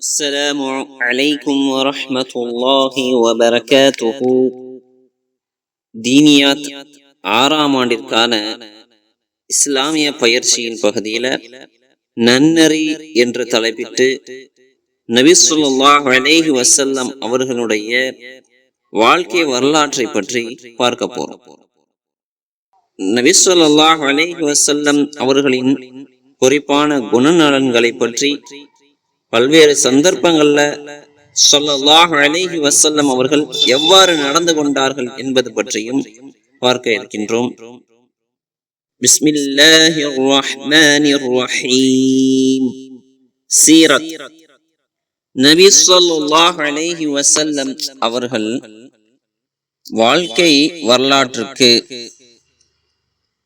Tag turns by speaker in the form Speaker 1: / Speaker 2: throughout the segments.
Speaker 1: السلام عليكم ورحمة الله وبركاته தீனியாத் ஆறாம் ஆண்டிற்கான இஸ்லாமிய பயிற்சியின் பகுதியில் நன்னறி என்று தலைப்பிட்டு நபி ஸல்லல்லாஹு அலைஹி வஸல்லம் அவர்களுடைய வாழ்க்கை வரலாற்றை பற்றி பார்க்க போறோம் நபி ஸல்லல்லாஹு அலைஹி வஸல்லம் அவர்களின் குறிப்பான குணநலன்களை பற்றி பல்வேறு சந்தர்ப்பங்கள்ல ஸல்லல்லாஹு அலேஹி வசல்லம் அவர்கள் எவ்வாறு நடந்து கொண்டார்கள் என்பது பற்றியும் பார்க்க இருக்கின்றோம். சீரத். நபி ஸல்லல்லாஹு அலைஹி அவர்கள் வாழ்க்கை வரலாற்றுக்கு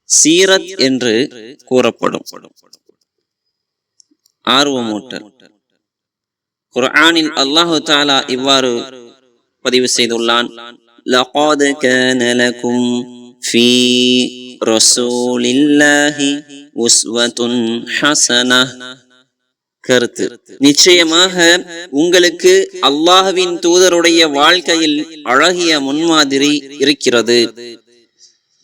Speaker 1: சீரத் என்று கூறப்படும். ஆர்வமூட்டல். குர்ஆனில் அல்லாஹு தாலா இவ்வாறு பதிவு செய்துள்ளான் لقد كان لكم في رسول الله أسوة حسنة கருத்து நிச்சயமாக உங்களுக்கு அல்லாஹ்வின் தூதருடைய வாழ்க்கையில் அழகிய முன்மாதிரி இருக்கிறது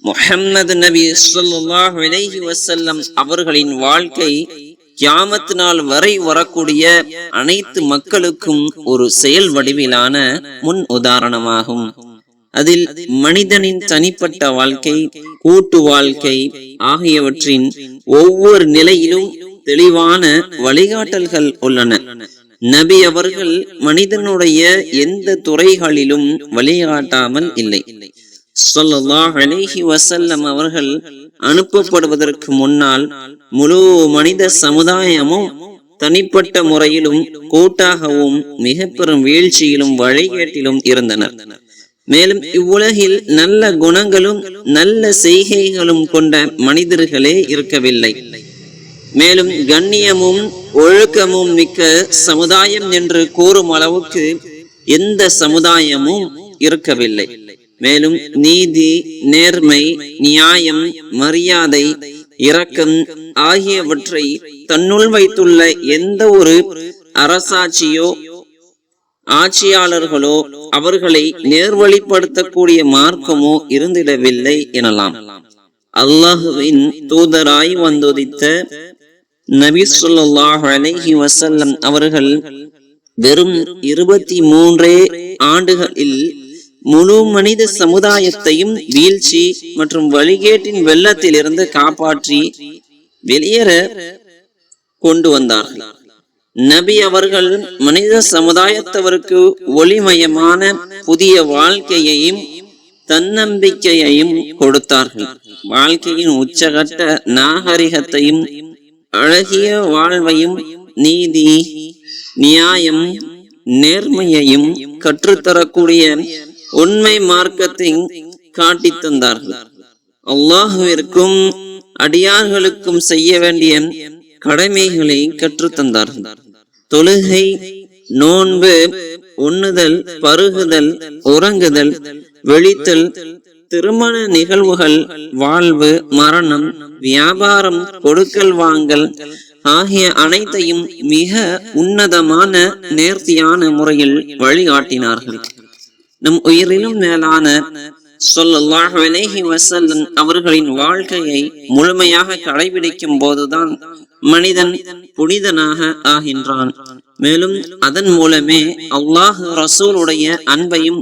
Speaker 1: முஹம்மது நபி ஸல்லல்லாஹு அலைஹி வஸல்லம் அவர்களின் வாழ்க்கை கியாமத்து நாள் வரை வரக்கூடிய அனைத்து மக்களுக்கும் ஒரு செயல் வடிவிலான முன் உதாரணமாகும். அதில் மனிதனின் தனிப்பட்ட வாழ்க்கை கூட்டு வாழ்க்கை ஆகியவற்றின் ஒவ்வொரு நிலையிலும் தெளிவான வழிகாட்டல்கள் உள்ளன. நபி அவர்கள் மனிதனுடைய எந்த துறைகளிலும் வழிகாட்டாமல் இல்லை. ஸல்லல்லாஹு அலைஹி அவர்கள் அனுப்பப்படுவதற்கு முன்னால் முழு மனித சமுதாயமும் தனிப்பட்ட முறையிலும் கூட்டாகவும் மிக பெரும் வீழ்ச்சியிலும் வழிகேட்டிலும் இருந்தனர். மேலும் இவ்வுலகில் நல்ல குணங்களும் நல்ல செய்கைகளும் கொண்ட மனிதர்களே இருக்கவில்லை. மேலும் கண்ணியமும் ஒழுக்கமும் மிக்க சமுதாயம் என்று கூறும் அளவுக்கு எந்த சமுதாயமும் இருக்கவில்லை. மேலும் நீதி நேர்மை நியாயம் மரியாதை இரக்கம் ஆகியவற்றை தன்னுள் வைத்துள்ள எந்த ஒரு அரசாட்சியோ ஆட்சியாளர்களோ அவர்களை நேர்வழிப்படுத்தக்கூடிய மார்க்கமோ இருந்திடவில்லை எனலாம். அல்லாஹுவின் தூதராய் வந்துதித்த நபி ஸல்லல்லாஹு அலைஹி அவர்கள் வெறும் இருபத்தி மூன்றே ஆண்டுகளில் முழு மனித சமுதாயத்தையும் வீழ்ச்சி மற்றும் வழிகேட்டின் வெள்ளத்திலிருந்து காப்பாற்றி வெளியேற கொண்டு வந்தார்கள். நபி அவர்கள் மனித சமுதாயத்தவருக்கு ஒளிமயமான புதிய வாழ்க்கையையும் தன்னம்பிக்கையையும் கொடுத்தார்கள். வாழ்க்கையின் உச்சகட்ட நாகரிகத்தையும் அழகிய வாழ்வையும் நீதி நியாயம் நேர்மையையும் கற்றுத்தரக்கூடிய உண்மை மார்க்கத்தை காட்டி தந்தார்கள். அல்லாஹுவிற்கும் அடியார்களுக்கும் செய்ய வேண்டிய கடமைகளை கற்றுத்தந்தார்கள் தொழுகை நோன்பு உண்ணுதல் பருகுதல் உறங்குதல் வெளித்தல் திருமண நிகழ்வுகள் வாழ்வு மரணம் வியாபாரம் கொடுக்கல் வாங்கல் ஆகிய அனைத்தையும் மிக உன்னதமான நேர்த்தியான முறையில் வழிகாட்டினார்கள். நம் உயிரிலும் மேலான சொல்லல்லாஹு அலைஹி வஸல்லம் அவர்களின் வாழ்க்கையை முழுமையாக கடைபிடிக்கும் போதுதான் மனிதன் புனிதனாக ஆகின்றான். மேலும் அதன் மூலமே அல்லாஹ் ரசூலுடைய அன்பையும்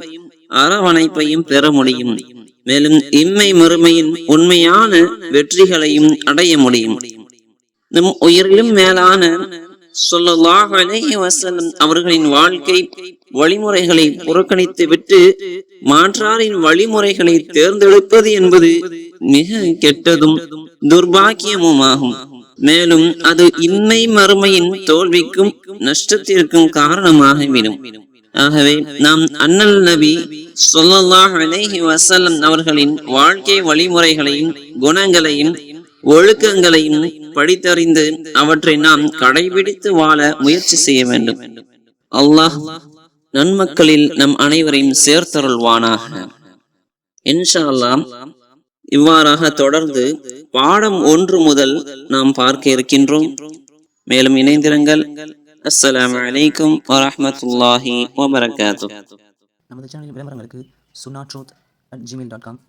Speaker 1: அரவணைப்பையும் பெற முடியும். மேலும் இம்மை மறுமையின் உண்மையான வெற்றிகளையும் அடைய முடியும். நம் உயிரிலும் மேலான சொல்லலாக அவர்களின் வாழ்க்கை வழிமுறைகளை புறக்கணித்து விட்டு மாற்றாரின் வழிமுறைகளை தேர்ந்தெடுப்பது என்பது மிக கெட்டதும் துர்பாக்கியமுமாகும். மேலும் அது இன்மை மறுமையின் தோல்விக்கும் நஷ்டத்திற்கும் காரணமாகிவிடும். ஆகவே நாம் அண்ணல் நபி சொல்லல்லாஹ் அலேஹி வசல்லம் அவர்களின் வாழ்க்கை வழிமுறைகளையும் குணங்களையும் ஒழுக்கங்களையும் படித்தறிந்து அவற்றை நாம் கடைபிடித்து வாழ முயற்சி செய்ய வேண்டும். அல்லாஹ் நன்மக்களில் நம் அனைவரையும் சேர்த்தருள்வானாக. இன்ஷா அல்லாஹ் இவ்வாறாக தொடர்ந்து பாடம் ஒன்று முதல் நாம் பார்க்க இருக்கின்றோம். மேலும் இணைந்திருங்கள். அஸ்ஸலாம் அலைக்கும் வரமத்துல்லாஹி வபரகாத்து
Speaker 2: நமது சேனலின் விளம்பரங்களுக்கு சுனா truth at Gmail dot com.